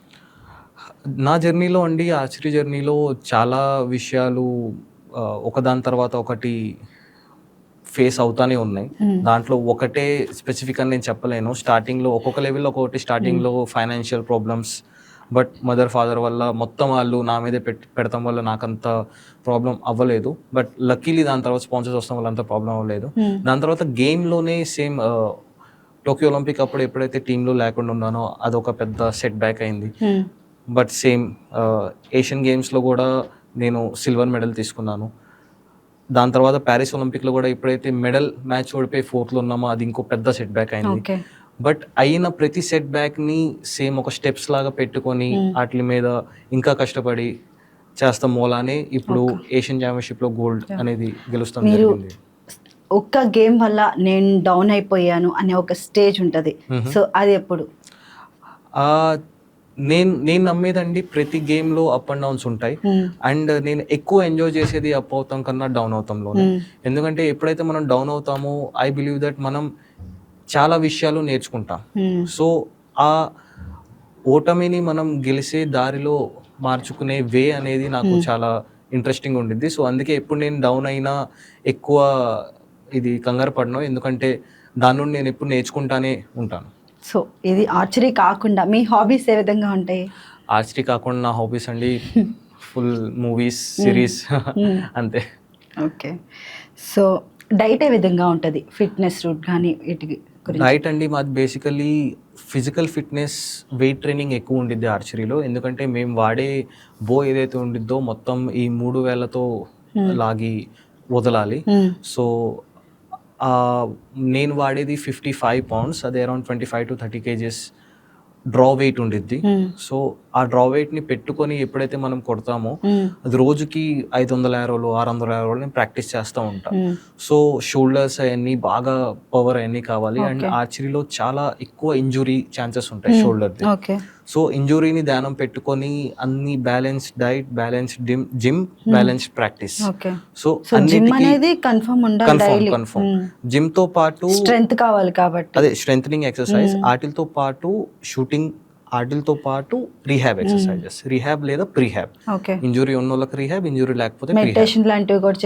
Speaker 2: నా జర్నీలో అండి ఆర్చరీ జర్నీలో చాలా విషయాలు ఒకదాని తర్వాత ఒకటి ఫేస్ అవుతానే ఉన్నాయి. దాంట్లో ఒకటే స్పెసిఫిక్ అని నేను చెప్పలేను. స్టార్టింగ్లో ఒక్కొక్క లెవెల్లో ఒక్కొక్కటి స్టార్టింగ్లో financial problems but mother father వల్ల మొత్తం వాళ్ళు నా మీదే పెట్ పెడతాం వల్ల నాకు అంత ప్రాబ్లం అవ్వలేదు. బట్ లక్కీలీ దాని తర్వాత స్పాన్సర్స్ వస్తాం వల్ల అంత ప్రాబ్లం అవ్వలేదు. దాని తర్వాత గేమ్లోనే సేమ్ టోక్యో ఒలింపిక్ అప్పుడు ఎప్పుడైతే టీంలో లేకుండా ఉన్నానో అదొక పెద్ద సెట్ బ్యాక్ అయింది. బట్ సేమ్ ఏషియన్ గేమ్స్లో కూడా నేను సిల్వర్ మెడల్ తీసుకున్నాను. దాని తర్వాత ప్యారిస్ ఒలింపిక్లో కూడా ఎప్పుడైతే మెడల్ మ్యాచ్ ఓడిపోయి ఫోర్త్లో ఉన్నామో అది ఇంకో పెద్ద సెట్ బ్యాక్ అయింది. బట్ అయిన ప్రతి సెట్ బ్యాక్ని సేమ్ ఒక స్టెప్స్ లాగా పెట్టుకొని వాటి మీద ఇంకా కష్టపడి చేస్తాం మూలానే ఇప్పుడు ఏషియన్ ఛాంపియన్షిప్లో గోల్డ్ అనేది గెలుస్తాం జరిగింది.
Speaker 1: ఒక్క గేమ్ వల్ల నేను డౌన్ అయిపోయాను అనే ఒక స్టేజ్ ఉంటుంది. సో అది ఎప్పుడు?
Speaker 2: నేను నేను నమ్మేదండి ప్రతి గేమ్లో అప్ అండ్ డౌన్స్ ఉంటాయి. అండ్ నేను ఎక్కువ ఎంజాయ్ చేసేది అప్ అవుతాం కన్నా డౌన్ అవుతాంలోనే
Speaker 1: మ్మ్.
Speaker 2: ఎందుకంటే ఎప్పుడైతే మనం డౌన్ అవుతామో ఐ బిలీవ్ దట్ మనం చాలా విషయాలు నేర్చుకుంటాం. సో ఆ ఓటమిని మనం గెలిసే దారిలో మార్చుకునే వే అనేది నాకు చాలా ఇంట్రెస్టింగ్ ఉండిద్ది. సో అందుకే ఎప్పుడు నేను డౌన్ అయినా ఎక్కువ ఇది కంగారు పడను. ఎందుకంటే దాని నుండి నేను ఎప్పుడు నేర్చుకుంటానే ఉంటాను.
Speaker 1: సో ఇది ఆర్చరీ కాకుండా మీ హాబీస్ ఏ విధంగా ఉంటాయి?
Speaker 2: ఆర్చరీ కాకుండా నా హాబీస్ అండి ఫుల్ మూవీస్ సిరీస్ అంతే.
Speaker 1: ఓకే. సో డైట్ ఏ విధంగా ఉంటుంది? ఫిట్నెస్ రూట్ కానీ వీటి
Speaker 2: డైట్ అండి. మాది basically physical fitness weight training ఎక్కువ ఉండిద్ది ఆర్చరీలో ఎందుకంటే మేము వాడే బో ఏదైతే ఉండిద్దో మొత్తం ఈ మూడు వేలతో లాగి వదలాలి. సో ఆ, నేను వాడేది ఫిఫ్టీ ఫైవ్ పౌండ్స్ అది around twenty five to thirty kgs draw weight ఉండిద్ది. సో ఆ డ్రా వెయిట్ని పెట్టుకొని ఎప్పుడైతే మనం కొడతామో. అది రోజుకి ఐదు వందల యారోలు ఆరు వందల యారోలు నేను ప్రాక్టీస్ చేస్తూ
Speaker 1: మ్మ్.
Speaker 2: సో షోల్డర్స్ అవన్నీ బాగా పవర్ అవన్నీ కావాలి అండ్. ఆర్చరీలో చాలా ఎక్కువ ఇంజురీ ఛాన్సెస్ ఉంటాయి షోల్డర్ది
Speaker 1: ఓకే
Speaker 2: సో ఇంజురీని ధ్యానం పెట్టుకొని అన్ని balance diet balance gym gym balance practice so
Speaker 1: అనేది కన్ఫర్మ్
Speaker 2: కన్ఫర్మ్ కన్ఫర్మ్ జిమ్తో పాటు
Speaker 1: స్ట్రెంగ్త్ కావాలి కాబట్టి.
Speaker 2: అదే స్ట్రెంగ్ ఎక్సర్సైజ్ వాటితో పాటు షూటింగ్ వాటితో పాటు రీహాబ్ ఎక్సర్సైజెస్ రీహాబ్ లేదా ప్రీహాబ్
Speaker 1: ఓకే
Speaker 2: ఇంజురీ ఉన్న వాళ్ళకి రీహాబ్ ఇంజురీ లేకపోతే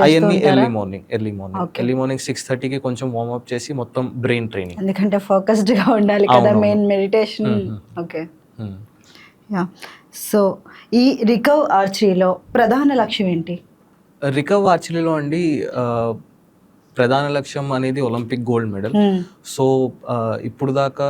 Speaker 2: అవన్నీ early morning early morning. Early morning six థర్టీకి కొంచెం వార్మప్ చేసి మొత్తం బ్రెయిన్ ట్రైనింగ్
Speaker 1: ఎందుకంటే ఫోకస్డ్గా ఉండాలి కదా. Main meditation. ఓకే సో ఈ రికవ్ ఆర్చరీలో ప్రధాన లక్ష్యం ఏంటి?
Speaker 2: రికవ్ ఆర్చరీలో అండి ప్రధాన లక్ష్యం అనేది ఒలింపిక్ గోల్డ్ మెడల్.
Speaker 1: మ్మ్.
Speaker 2: సో ఇప్పుడు దాకా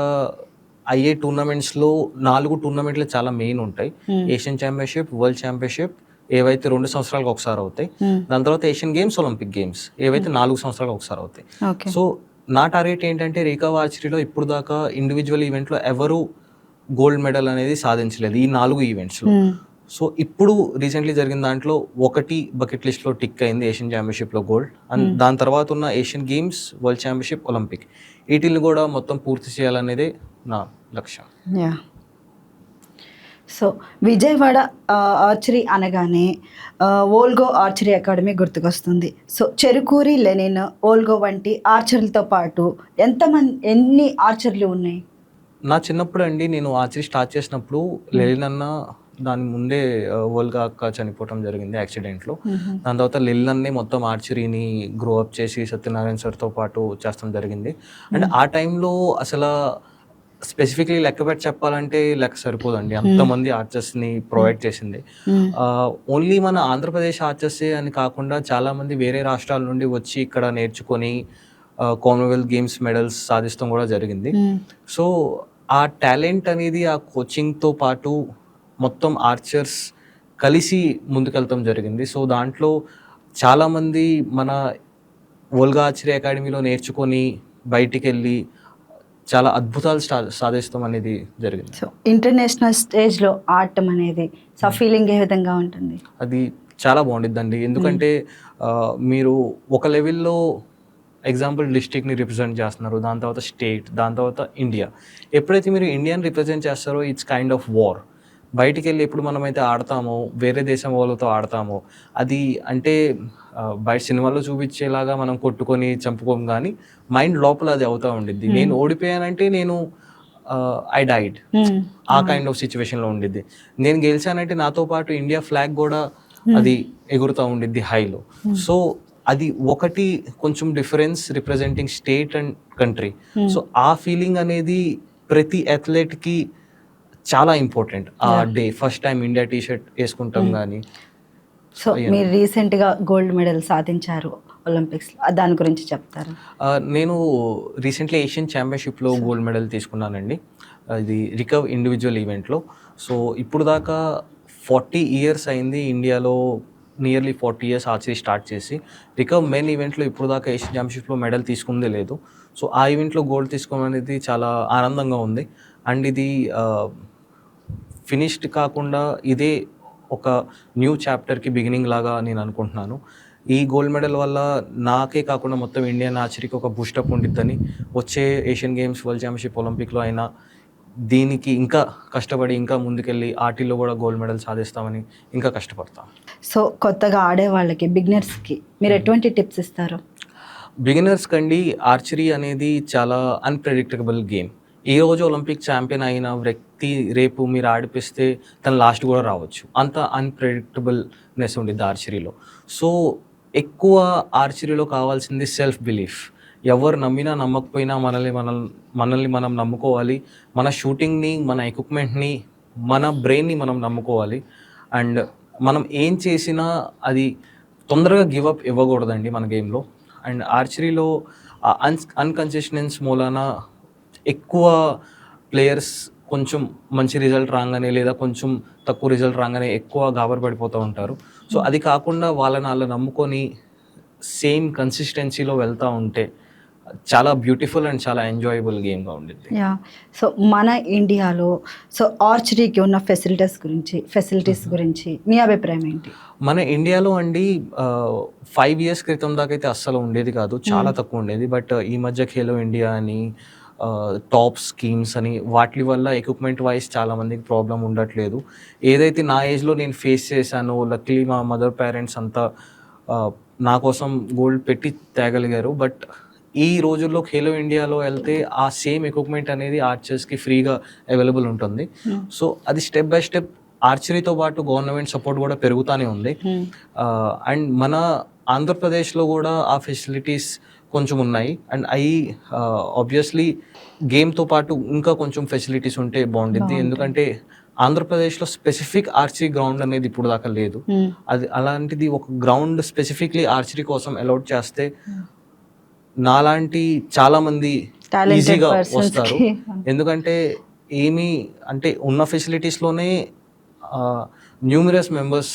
Speaker 2: అయ్యే టోర్నమెంట్స్లో నాలుగు టోర్నమెంట్లు చాలా మెయిన్ ఉంటాయి.
Speaker 1: Hmm.
Speaker 2: Asian championship world championship ఏవైతే రెండు సంవత్సరాలకు ఒకసారి అవుతాయి
Speaker 1: మ్మ్.
Speaker 2: దాని తర్వాత ఏషియన్ గేమ్స్ ఒలింపిక్ గేమ్స్ ఏవైతే నాలుగు సంవత్సరాలకు ఒకసారి అవుతాయి. సో నా టార్గెట్ ఏంటంటే రికవ్ ఆర్చరీలో ఇప్పుడు దాకా ఇండివిజువల్ ఈవెంట్లో ఎవరు గోల్డ్ మెడల్ అనేది సాధించలేదు ఈ నాలుగు ఈవెంట్స్లో
Speaker 1: మ్మ్.
Speaker 2: సో ఇప్పుడు రీసెంట్లీ జరిగిన దాంట్లో ఒకటి బకెట్ లిస్ట్లో టిక్ అయింది ఏషియన్ ఛాంపియన్షిప్లో గోల్డ్ అండ్ దాని తర్వాత ఉన్న Asian games world championship Olympic వీటిని కూడా మొత్తం పూర్తి చేయాలనేదే నా లక్ష్యం.
Speaker 1: యా సో విజయవాడ ఆర్చరీ అనగానే ఓల్గో ఆర్చరీ అకాడమీ గుర్తుకొస్తుంది. సో చెరుకూరి లెనిన్ ఓల్గో వంటి ఆర్చర్లతో పాటు ఎంతమంది ఎన్ని ఆర్చర్లు ఉన్నాయి?
Speaker 2: నా చిన్నప్పుడు అండి నేను ఆర్చరీ స్టార్ట్ చేసినప్పుడు లెలిన్ అన్న దాని ముందే వరల్డ్ అక్క చనిపోవటం జరిగింది యాక్సిడెంట్లో. దాని తర్వాత లిల్ అన్నే మొత్తం ఆర్చరీని గ్రో అప్ చేసి సత్యనారాయణ సార్తో పాటు చేస్తాం జరిగింది. అండ్ ఆ టైంలో అసలు స్పెసిఫిక్లీ లెక్క పెట్టి చెప్పాలంటే లెక్క సరిపోదండి. అంతమంది ఆర్చర్స్ని ప్రొవైడ్ చేసింది. ఓన్లీ మన ఆంధ్రప్రదేశ్ ఆర్చర్సే అని కాకుండా చాలామంది వేరే రాష్ట్రాల నుండి వచ్చి ఇక్కడ నేర్చుకొని కామన్వెల్త్ గేమ్స్ మెడల్స్ సాధిస్తాం కూడా జరిగింది. సో ఆ టాలెంట్ అనేది ఆ కోచింగ్తో పాటు మొత్తం ఆర్చర్స్ కలిసి ముందుకెళ్తాం జరిగింది. సో దాంట్లో చాలామంది మన ఓల్గా ఆర్చరీ అకాడమీలో నేర్చుకొని బయటికి వెళ్ళి చాలా అద్భుతాలు సాధిస్తాం అనేది జరిగింది.
Speaker 1: సో ఇంటర్నేషనల్ స్టేజ్లో ఆడటం అనేది సో ఫీలింగ్ ఏ విధంగా ఉంటుంది?
Speaker 2: అది చాలా బాగుండిద్దండి. ఎందుకంటే మీరు ఒక లెవెల్లో ఎగ్జాంపుల్ డిస్టిక్ని రిప్రజెంట్ చేస్తున్నారు. దాని తర్వాత స్టేట్ దాని తర్వాత ఇండియా ఎప్పుడైతే మీరు ఇండియాని రిప్రజెంట్ చేస్తారో ఇట్స్ కైండ్ ఆఫ్ వార్ బయటికి వెళ్ళి ఎప్పుడు మనమైతే ఆడతామో వేరే దేశం వాళ్ళతో ఆడతామో అది అంటే బయట సినిమాల్లో చూపించేలాగా మనం కొట్టుకొని చంపుకోం కానీ మైండ్ లోపల అది అవుతా ఉండిద్ది. నేను ఓడిపోయానంటే నేను ఐ డైడ్. ఆ కైండ్ ఆఫ్ సిచ్యువేషన్లో ఉండిద్ది. నేను గెలిచానంటే నాతో పాటు ఇండియా ఫ్లాగ్ కూడా అది ఎగురుతూ ఉండిద్ది హైలో సో అది ఒకటి కొంచెం difference representing state and country so ఆ ఫీలింగ్ అనేది ప్రతి అథ్లెట్కి చాలా ఇంపార్టెంట్ ఆ day first time India T shirt వేసుకుంటాం కానీ
Speaker 1: సో మీరు రీసెంట్గా గోల్డ్ మెడల్ సాధించారు ఒలింపిక్స్లో దాని గురించి చెప్తారా?
Speaker 2: నేను రీసెంట్లీ ఏషియన్ ఛాంపియన్షిప్లో గోల్డ్ మెడల్ తీసుకున్నానండి. ఇది రికవ్ ఇండివిజువల్ ఈవెంట్లో సో ఇప్పుడు దాకా ఫార్టీ ఇయర్స్ అయింది ఇండియాలో nearly forty years archery start చేసి రికవ్ మెయిన్ ఈవెంట్లో ఇప్పుడు దాకా ఏషియన్ ఛాంపియన్షిప్లో మెడల్ తీసుకుందే లేదు. సో ఆ ఈవెంట్లో గోల్డ్ తీసుకోవడం అనేది చాలా ఆనందంగా ఉంది. అండ్ ఇది ఫినిష్డ్ కాకుండా ఇదే ఒక న్యూ చాప్టర్కి బిగినింగ్ లాగా నేను అనుకుంటున్నాను. ఈ గోల్డ్ మెడల్ వల్ల నాకే కాకుండా మొత్తం ఇండియన్ ఆర్చరీకి ఒక బూస్టప్ ఉండిద్దని వచ్చే ఏషియన్ గేమ్స్ వరల్డ్ ఛాంపియన్షిప్ ఒలింపిక్లో అయినా దీనికి ఇంకా కష్టపడి ఇంకా ముందుకెళ్ళి ఆర్టీలో కూడా గోల్డ్ మెడల్ సాధిస్తామని ఇంకా కష్టపడతాం.
Speaker 1: సో కొత్తగా ఆడే వాళ్ళకి బిగినర్స్కి మీరు ఎటువంటి టిప్స్ ఇస్తారు?
Speaker 2: బిగినర్స్ కండి ఆర్చరీ అనేది చాలా అన్ప్రెడిక్టబుల్ గేమ్ ఈ రోజు ఒలింపిక్ ఛాంపియన్ అయిన వ్యక్తి రేపు మీరు ఆడిపిస్తే తన లాస్ట్ కూడా రావచ్చు. అంత అన్ప్రెడిక్టబుల్నెస్ ఉండిద్ది ఆర్చరీలో. సో ఎక్కువ ఆర్చరీలో కావాల్సింది సెల్ఫ్ బిలీఫ్ ఎవరు నమ్మినా నమ్మకపోయినా మనల్ని మనల్ని మనల్ని మనం నమ్ముకోవాలి. మన షూటింగ్ని మన ఎక్విప్మెంట్ని మన బ్రెయిన్ని మనం నమ్ముకోవాలి. అండ్ మనం ఏం చేసినా అది తొందరగా గివ్ అప్ ఇవ్వకూడదండి మన గేమ్లో అండ్ ఆర్చరీలో అన్ అన్కన్సిస్టెన్స్ మూలాన ఎక్కువ ప్లేయర్స్ కొంచెం మంచి రిజల్ట్ రాగానే లేదా కొంచెం తక్కువ రిజల్ట్ రాగానే ఎక్కువ గాబర్ పడిపోతూ ఉంటారు. సో అది కాకుండా వాళ్ళని వాళ్ళు నమ్ముకొని సేమ్ కన్సిస్టెన్సీలో వెళ్తూ ఉంటే చాలా బ్యూటిఫుల్ అండ్ చాలా ఎంజాయబుల్ గేమ్గా ఉండిద్ది
Speaker 1: యా. సో మన ఇండియాలో సో ఆర్చరీకి ఉన్న ఫెసిలిటీస్ గురించి ఫెసిలిటీస్ గురించి మీ అభిప్రాయం ఏంటి?
Speaker 2: మన ఇండియాలో అండి ఫైవ్ ఇయర్స్ క్రితం దాకా అయితే అస్సలు ఉండేది కాదు చాలా తక్కువ ఉండేది. బట్ ఈ మధ్య ఖేలో ఇండియా అని టాప్ స్కీమ్స్ అని వాటి వల్ల ఎక్విప్మెంట్ వైజ్ చాలా మందికి ప్రాబ్లం ఉండట్లేదు. ఏదైతే నా ఏజ్లో నేను ఫేస్ చేశానో లక్లీ మా మదర్ పేరెంట్స్ అంతా నా కోసం గోల్డ్ పెట్టి తేగలిగారు. బట్ ఈ రోజుల్లో ఖేలో ఇండియాలో వెళ్తే ఆ సేమ్ ఎక్విప్మెంట్ అనేది ఆర్చర్స్కి ఫ్రీగా అవైలబుల్ ఉంటుంది. సో అది స్టెప్ బై స్టెప్ ఆర్చరీతో పాటు గవర్నమెంట్ సపోర్ట్ కూడా పెరుగుతూనే ఉంది. అండ్ మన ఆంధ్రప్రదేశ్లో కూడా ఆ ఫెసిలిటీస్ కొంచెం ఉన్నాయి. అండ్ అవి ఆబ్వియస్లీ గేమ్తో పాటు ఇంకా కొంచెం ఫెసిలిటీస్ ఉంటే బాగుంటుంది. ఎందుకంటే ఆంధ్రప్రదేశ్లో స్పెసిఫిక్ ఆర్చరీ గ్రౌండ్ అనేది ఇప్పుడు దాకా లేదు. అది అలాంటిది ఒక గ్రౌండ్ స్పెసిఫిక్లీ ఆర్చరీ కోసం అలౌట్ చేస్తే నాలాంటి చాలా మంది ఈజీగా వస్తారు. ఎందుకంటే ఏమీ అంటే ఉన్న ఫెసిలిటీస్లోనే న్యూమరస్ మెంబర్స్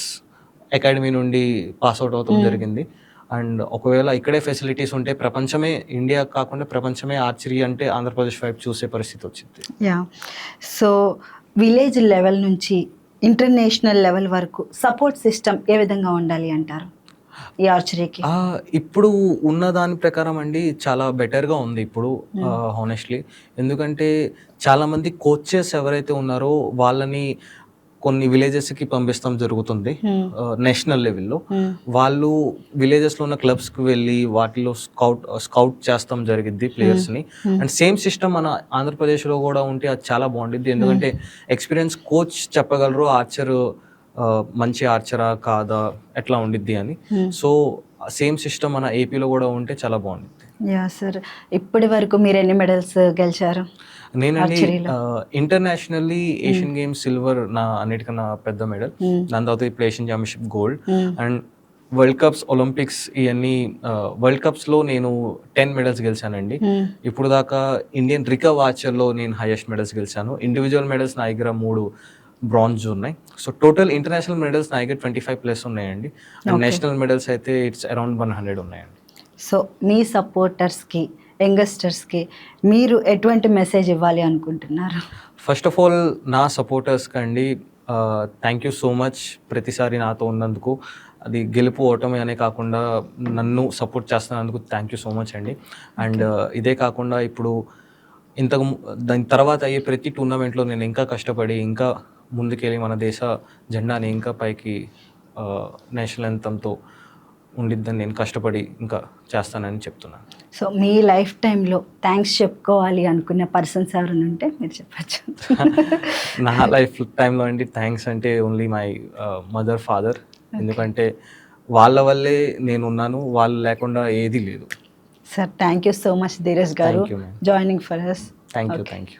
Speaker 2: అకాడమీ నుండి పాస్ అవుట్ అవడం జరిగింది. అండ్ ఒకవేళ ఇక్కడే ఫెసిలిటీస్ ఉంటే ప్రపంచమే ఇండియా కాకుండా ప్రపంచమే ఆర్చరీ అంటే ఆంధ్రప్రదేశ్ వైపు చూసే పరిస్థితి వచ్చింది.
Speaker 1: యా సో విలేజ్ లెవెల్ నుంచి ఇంటర్నేషనల్ లెవెల్ వరకు సపోర్ట్ సిస్టమ్ ఏ విధంగా ఉండాలి అంటారు? ఈ ఆర్చరీకి.
Speaker 2: ఇప్పుడు ఉన్న దాని ప్రకారం అండి చాలా బెటర్గా ఉంది ఇప్పుడు హానెస్ట్లీ ఎందుకంటే చాలా మంది కోచెస్ ఎవరైతే ఉన్నారో వాళ్ళని కొన్ని విలేజెస్కి పంపిస్తాం జరుగుతుంది నేషనల్ లెవెల్లో. వాళ్ళు విలేజెస్లో ఉన్న క్లబ్స్కి వెళ్ళి వాటిలో స్కౌట్ స్కౌట్ చేస్తాం జరిగిద్ది ప్లేయర్స్ని. అండ్ సేమ్ సిస్టమ్ మన ఆంధ్రప్రదేశ్లో కూడా ఉంటే అది చాలా బాగుండిద్ది. ఎందుకంటే ఎక్స్పీరియన్స్ కోచ్ చెప్పగలరు ఆర్చర్ మంచి ఆర్చరా కాదా ఎట్లా ఉండిద్ది అని. సో సేమ్ సిస్టమ్ మన ఏపీలో కూడా ఉంటే చాలా బాగుండిద్ది.
Speaker 1: యా సార్ ఇప్పటి వరకు మీరు ఎన్ని మెడల్స్ గెలిచారు?
Speaker 2: నేనండి. ఇంటర్నేషనల్లీ ఏషియన్ గేమ్స్ సిల్వర్ నా అన్నిటికన్నా పెద్ద మెడల్ దాని తర్వాత ఇప్పుడు Asian championship gold and world cups Olympics ఇవన్నీ వరల్డ్ కప్స్లో నేను టెన్ మెడల్స్ గెలిచానండి. ఇప్పుడు దాకా ఇండియన్ రికవ్ ఆర్చర్లో నేను హైయెస్ట్ మెడల్స్ గెలిచాను. ఇండివిజువల్ మెడల్స్ నా దగ్గర మూడు. బ్రాంజ్ ఉన్నాయి. సో టోటల్ ఇంటర్నేషనల్ మెడల్స్ నా దగ్గర ట్వంటీ ఫైవ్ ప్లస్ ఉన్నాయండి. అండ్ నేషనల్ మెడల్స్ అయితే ఇట్స్ అరౌండ్ వన్ హండ్రెడ్ ఉన్నాయండి.
Speaker 1: సో మీ సపోర్టర్స్కి యంగస్టర్స్కి మీరు ఎటువంటి మెసేజ్ ఇవ్వాలి అనుకుంటున్నారు?
Speaker 2: ఫస్ట్ ఆఫ్ ఆల్ నా సపోర్టర్స్ కండి థ్యాంక్ యూ సో మచ్ ప్రతిసారి నాతో ఉన్నందుకు. అది గెలుపు ఓటమి అనే కాకుండా నన్ను సపోర్ట్ చేస్తున్నందుకు థ్యాంక్ యూ సో మచ్ అండి. అండ్ ఇదే కాకుండా ఇప్పుడు ఇంతకు దాని తర్వాత అయ్యే ప్రతి టోర్నమెంట్లో నేను ఇంకా కష్టపడి ఇంకా ముందుకెళ్ళి మన దేశ జెండాని ఇంకా పైకి నేషనల్ అంతంతో ఉండిద్దని నేను కష్టపడి ఇంకా చేస్తానని చెప్తున్నాను.
Speaker 1: సో మీ లైఫ్ టైంలో థ్యాంక్స్ చెప్పుకోవాలి అనుకునే పర్సన్స్ ఎవరైనా ఉంటే మీరు చెప్పచ్చు.
Speaker 2: నా లైఫ్ టైంలో అండి థ్యాంక్స్ అంటే ఓన్లీ మై మదర్ ఫాదర్ ఎందుకంటే వాళ్ళ వల్లే నేను ఉన్నాను వాళ్ళు లేకుండా ఏది లేదు.
Speaker 1: Sir thank you so much Dhiraj garu. Joining for us
Speaker 2: thank you
Speaker 1: thank you